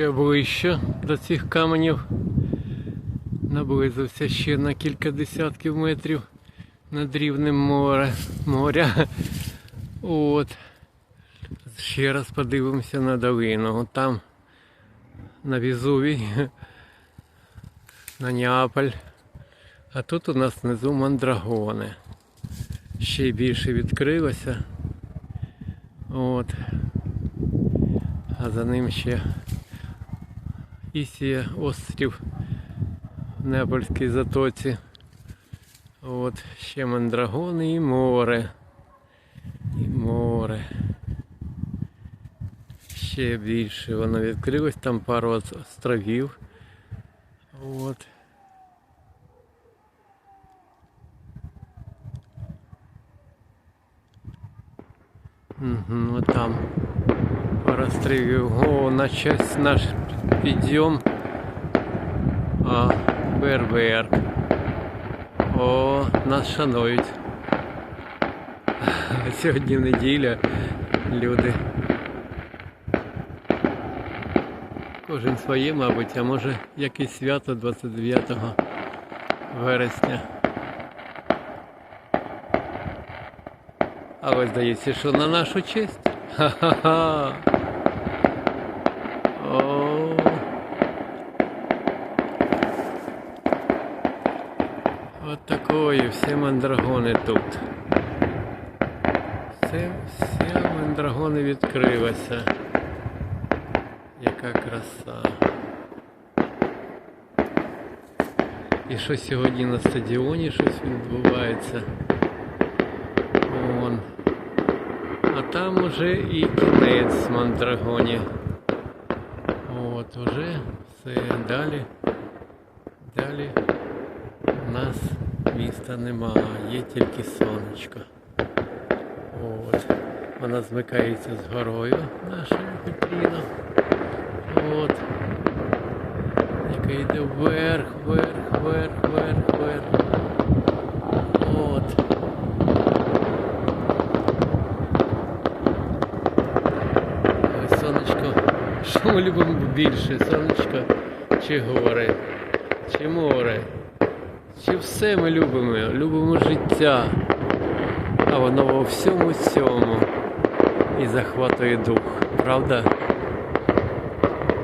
Ще ближче до цих каменів. Наблизився ще на кілька десятків метрів над рівнем море, моря. От. Ще раз подивимося на долину. Там на Візувій, на Неаполь. А тут у нас внизу мандрагони. Ще більше відкрилося. От. А за ним ще Ісія, острів в Неапольській затоці. От, ще мандрагони і море. І море. Ще більше воно відкрилось, там пару островів. От. Угу, от там островів. О, на час наш підйом. А, Берберг. О, нас шанують. Сьогодні неділя, люди. Кожен своє, мабуть, а може якесь свято 29 вересня. А ось здається, що на нашу честь. Ха-ха-ха. О. От такої, всі мандрагони тут. Все, всі мандрагони відкрилися. Яка краса. І що сьогодні на стадіоні щось відбувається. Вон. А там уже і кінець мандрагоні. От уже все далі. Далі нас міста немає, є тільки сонечко. От. Вона змикається з горою наша Петріна. От. Яка йде вверх, вверх, вверх, вверх, вверх. Сонечко. Що ми любимо більше? Сонечко чи гори? Чи море? Чи все ми любимо? Любимо життя. А воно во всьому цьому і захватує дух, правда?